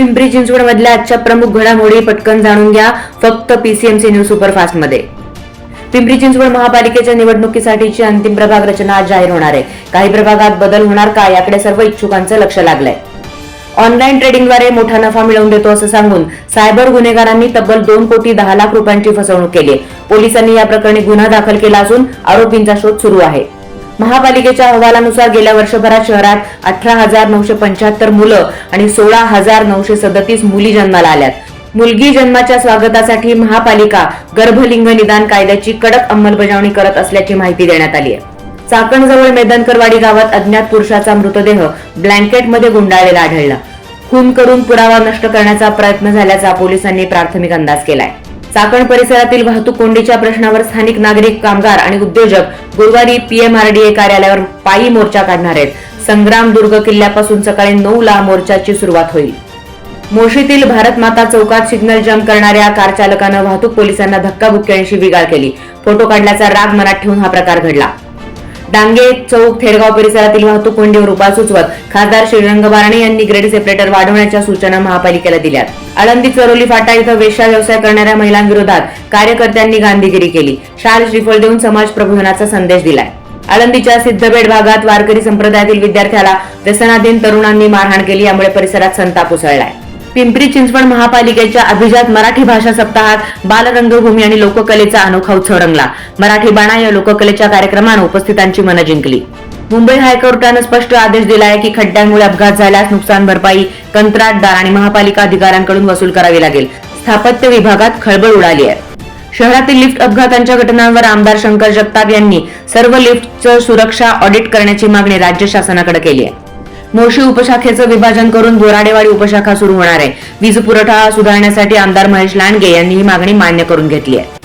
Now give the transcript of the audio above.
पिंपरी चिंचवड मधल्या आजच्या प्रमुख घडामोडी पटकन जाणून घ्या. फक्त पीसीएमसी न्यूज सुपरफास्टमध्ये पिंपरी चिंचवड महापालिकेच्या निवडणुकीसाठीची अंतिम प्रभाग रचना आज जाहीर होणार आहे. काही प्रभागात बदल होणार का याकडे सर्व इच्छुकांचं लक्ष लागलंय. ऑनलाईन ट्रेडिंगद्वारे मोठा नफा मिळवून देतो असं सांगून सायबर गुन्हेगारांनी तब्बल दोन कोटी दहा लाख रुपयांची फसवणूक केली पोलिसांनी या प्रकरणी गुन्हा दाखल केला असून आरोपींचा शोध सुरू आहे. महापालिकेच्या अहवालानुसार गेल्या वर्षभरात शहरात अठरा हजार नऊशे पंच्याहत्तर मुलं आणि सोळा हजार नऊशे सदतीस मुली जन्माला आल्यात. मुलगी जन्माच्या स्वागतासाठी महापालिका गर्भलिंग निदान कायद्याची कडक अंमलबजावणी करत असल्याची माहिती देण्यात आली आहे. चाकणजवळ मेदनकरवाडी गावात अज्ञात पुरुषाचा मृतदेह ब्लँकेटमध्ये गुंडाळलेला आढळला. खून करून पुरावा नष्ट करण्याचा प्रयत्न झाल्याचा पोलिसांनी प्राथमिक अंदाज केलाय. चाकण परिसरातील वाहतूक कोंडीच्या प्रश्नावर स्थानिक नागरिक कामगार आणि उद्योजक गुरुवारी पीएमआरडीए कार्यालयावर पायी मोर्चा काढणार आहेत. संग्राम दुर्ग किल्ल्यापासून सकाळी नऊ ला मोर्चाची सुरुवात होईल. मोशीतील भारत माता चौकात सिग्नल जम्प करणाऱ्या कार चालकानं वाहतूक पोलिसांना धक्काबुक्क्यांशी आणि केली. फोटो काढल्याचा राग मनात ठेवून हा प्रकार घडला. डांगे चौक थेरगाव परिसरातील वाहतूक कोंडीवर उपाय सुचवत खासदार श्रीरंग बारणे यांनी ग्रेड सेपरेटर वाढवण्याच्या सूचना महापालिकेला दिल्या आळंदी चरोली फाटा इथं वेश्या व्यवसाय करणाऱ्या महिलांविरोधात कार्यकर्त्यांनी गांधीगिरी केली. शाल श्रीफळ देऊन समाज प्रबोधनाचा संदेश दिलाय. आळंदीच्या सिद्धबेड भागात वारकरी संप्रदायातील विद्यार्थ्याला व्यसनाधीन तरुणांनी मारहाण केली यामुळे परिसरात संताप उसळलाय. पिंपरी चिंचवड महापालिकेच्या अभिजात मराठी भाषा सप्ताहात बालरंगभूमी आणि लोककलेचा अनोखा उत्सव रंगला. मराठी बाणा या लोककलेच्या कार्यक्रमानं उपस्थितांची मनं जिंकली. मुंबई हायकोर्टानं स्पष्ट आदेश दिलाय की खड्ड्यांमुळे अपघात झाल्यास नुकसान भरपाई कंत्राटदार आणि महापालिका अधिकाऱ्यांकडून वसूल करावी लागेल. स्थापत्य विभागात खळबळ उडाली आहे. शहरातील लिफ्ट अपघातांच्या घटनांवर आमदार शंकर जगताप यांनी सर्व लिफ्टचं सुरक्षा ऑडिट करण्याची मागणी राज्य शासनाकडे केली आहे. मोशी उपशाखेचं विभाजन करून बोराडेवाडी उपशाखा सुरू होणार आहे. वीज पुरवठा सुधारण्यासाठी आमदार महेश लांडगे यांनी ही मागणी मान्य करून घेतली आहे.